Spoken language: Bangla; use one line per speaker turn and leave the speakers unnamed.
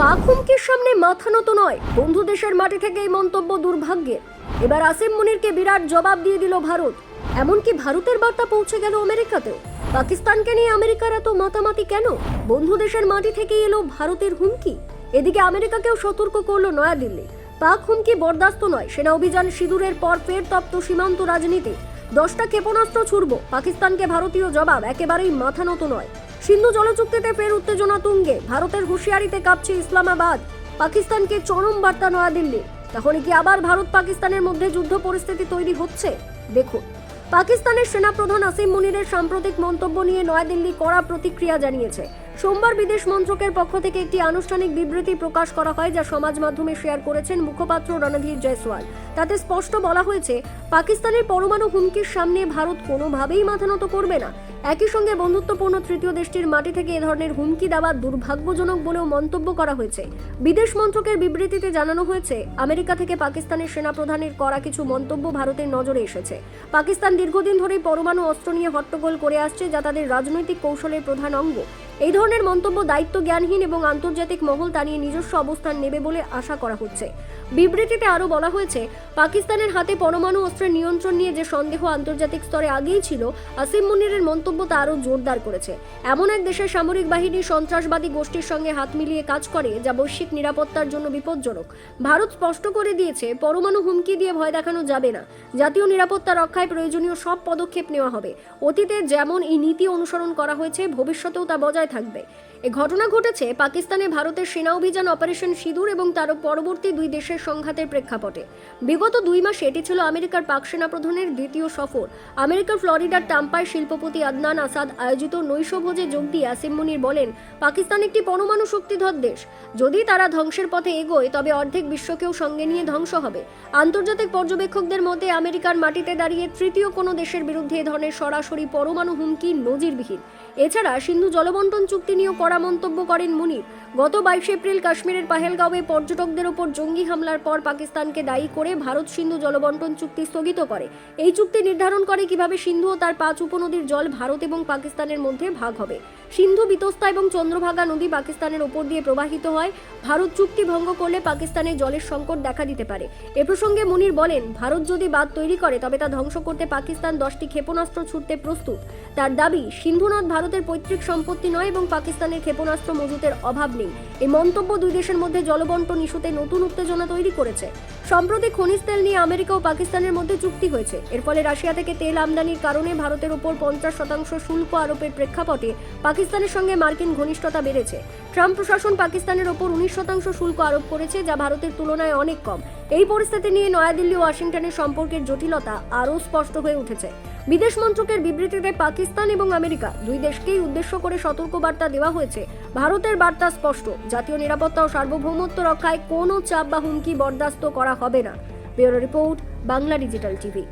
পাক হুমকির সামনে মাথা নত নয়। বন্ধু দেশের মাটি থেকে এই মন্তব্য দুর্ভাগ্যের। এবার আসিম মুনিরকে বিরাট জবাব দিয়ে দিল ভারত। এমনকি ভারতের বার্তা পৌঁছে গেল আমেরিকাতেও। পাকিস্তানকে নিয়ে আমেরিকার এত মাতামাতি কেন? বন্ধু দেশের মাটি থেকে এলো ভারতের হুমকি। এদিকে আমেরিকাকেও সতর্ক করল নয়াদিল্লি। পাক হুমকি বরদাস্ত নয়, সেনা অভিযান সিঁদুরের পর ফের তপ্ত সীমান্ত রাজনীতি। দশটা ক্ষেপণাস্ত্র ছুড়ব। পাকিস্তানকে ভারতীয় জবাব একেবারেই মাথা নত নয়। সিন্ধু জলচুক্তিতে ফের উত্তেজনা তুঙ্গে। ভারতের হুঁশিয়ারিতে কাঁপছে ইসলামাবাদ। পাকিস্তানকে চরম বার্তা নয়াদিল্লি তাহলে কি আবার ভারত পাকিস্তানের মধ্যে যুদ্ধ পরিস্থিতি তৈরি হচ্ছে? দেখুন। পাকিস্তানের সেনাপ্রধান আসিম মুনিরের সাম্প্রতিক মন্তব্য নিয়ে নয়াদিল্লি কড়া প্রতিক্রিয়া জানিয়েছে। সোমবার বিদেশ মন্ত্রকের পক্ষ থেকে একটি আনুষ্ঠানিক বিবৃতি প্রকাশ করা হয়, যা সমাজ মাধ্যমে শেয়ার করেছেন মুখপাত্র রণধীর জয়সওয়াল। তাতে স্পষ্ট বলা হয়েছে, পাকিস্তানের পরমাণু হুমকির সামনে ভারত কোনোভাবেই মাথা নত করবে না। একই সঙ্গে বন্ধুত্বপূর্ণ তৃতীয় দেশটির মাটি থেকে এ ধরনের হুমকি দেওয়া দুর্ভাগ্যজনক বলেও মন্তব্য করা হয়েছে। বিদেশ মন্ত্রকের বিবৃতিতে জানানো হয়েছে, আমেরিকা থেকে পাকিস্তানের সেনাপ্রধানের করা কিছু মন্তব্য ভারতের নজরে এসেছে। পাকিস্তান দীর্ঘদিন ধরেই পরমাণু অস্ত্র নিয়ে হট্টগোল করে আসছে, যা তাদের রাজনৈতিক কৌশলের প্রধান অঙ্গ। এই ধরনের মন্তব্য দায়িত্ব জ্ঞানহীন এবং আন্তর্জাতিক মহল তা নিয়ে নিজস্ব অবস্থান নেবে বলে আশা করা হচ্ছে। বিবৃতিতে আরও বলা হয়েছে, পাকিস্তানের হাতে পরমাণু অস্ত্রের নিয়ন্ত্রণ নিয়ে যে সন্দেহ আন্তর্জাতিক স্তরে আগেই ছিল আসিম মুনিরের মন্তব্য তা আরও জোরদার করেছে। এমন এক দেশের সামরিক বাহিনী সন্ত্রাসবাদী গোষ্ঠীর সঙ্গে হাত মিলিয়ে কাজ করে, যা বৈশ্বিক নিরাপত্তার জন্য বিপজ্জনক। ভারত স্পষ্ট করে দিয়েছে, পরমাণু হুমকি দিয়ে ভয় দেখানো যাবে না। জাতীয় নিরাপত্তা রক্ষায় প্রয়োজনীয় সব পদক্ষেপ নেওয়া হবে। অতীতে যেমন এই নীতি অনুসরণ করা হয়েছে, ভবিষ্যতেও তা বজায় থাকবে। এ ঘটনা ঘটেছে পাকিস্তানে ভারতের সেনা অভিযান অপারেশন সিঁদুর এবং তার পরবর্তী দুই দেশের সংঘাতের প্রেক্ষাপটে। বিগত দুই মাসে এটি ছিল আমেরিকার পাক সেনা প্রধানের দ্বিতীয় সফর। আমেরিকার ফ্লোরিডার টাম্পায় শিল্পপতি আদনান আসাদ আয়োজিত নৈশভোজে যোগ দিয়ে আসিম মুনির বলেন, পাকিস্তান একটি পরমাণু শক্তিধর দেশ। যদি তারা ধ্বংসের পথে এগোয়, তবে অর্ধেক বিশ্বকেও সঙ্গে নিয়ে ধ্বংস হবে। আন্তর্জাতিক পর্যবেক্ষকদের মতে, আমেরিকার মাটিতে দাঁড়িয়ে তৃতীয় কোনো দেশের বিরুদ্ধে এ ধরনের সরাসরি পরমাণু হুমকি নজিরবিহীন। এছাড়া সিন্ধু জলবন্টন চুক্তি নিয়েও কড়া মন্তব্য করেন মুনির। গত বাইশে এপ্রিল কাশ্মীরের পাহেলগাঁওয়ে পর্যটকদের ওপর জঙ্গি হামলার পর পাকিস্তানকে দায়ী করে ভারত সিন্ধু জলবন্টন চুক্তি স্থগিত করে। এই চুক্তি নির্ধারণ করে কীভাবে সিন্ধু ও তার পাঁচ উপনদীর জল ভারত এবং পাকিস্তানের মধ্যে ভাগ হবে। সিন্ধু বিতস্তা এবং চন্দ্রভাগা নদী পাকিস্তানের ওপর দিয়ে প্রবাহিত হয়। ভারত চুক্তি ভঙ্গ করলে পাকিস্তানে জলের সংকট দেখা দিতে পারে। এ প্রসঙ্গে মুনির বলেন, ভারত যদি বাঁধ তৈরি করে, তবে তা ধ্বংস করতে পাকিস্তান দশটি ক্ষেপণাস্ত্র ছুটতে প্রস্তুত। তার দাবি সিন্ধু নদ ভারতের পৈতৃক সম্পত্তি নয় এবং পাকিস্তানের ক্ষেপণাস্ত্র মজুতের অভাব নেই। এই মন্তব্য দুই দেশের মধ্যে জলবন্টন ইস্যুতে নতুন উত্তেজনা তৈরি করেছে। সম্প্রতি খনিজ তেল নিয়ে আমেরিকা ও পাকিস্তানের মধ্যে চুক্তি হয়েছে। এর ফলে রাশিয়া থেকে তেল আমদানির কারণে ভারতের উপর পঞ্চাশ শতাংশ শুল্ক আরোপের প্রেক্ষাপটে পাকিস্তানের সঙ্গে মার্কিন ঘনিষ্ঠতা বেড়েছে। ট্রাম্প প্রশাসন পাকিস্তানের ওপর উনিশ শতাংশ শুল্ক আরোপ করেছে, যা ভারতের তুলনায় অনেক কম। এই পরিস্থিতি নিয়ে নয়াদিল্লি ওয়াশিংটনের সম্পর্কের জটিলতা আরও স্পষ্ট হয়ে উঠেছে। বিদেশ মন্ত্রকের বিবৃতিতে পাকিস্তান এবং আমেরিকা দুই দেশকেই উদ্দেশ্য করে সতর্ক বার্তা দেওয়া হয়েছে। ভারতের বার্তা স্পষ্ট, জাতীয় নিরাপত্তা ও সার্বভৌমত্ব রক্ষায় কোনো চাপ বা হুমকি বরদাস্ত করা হবে না। Bureau report, Bangla Digital TV.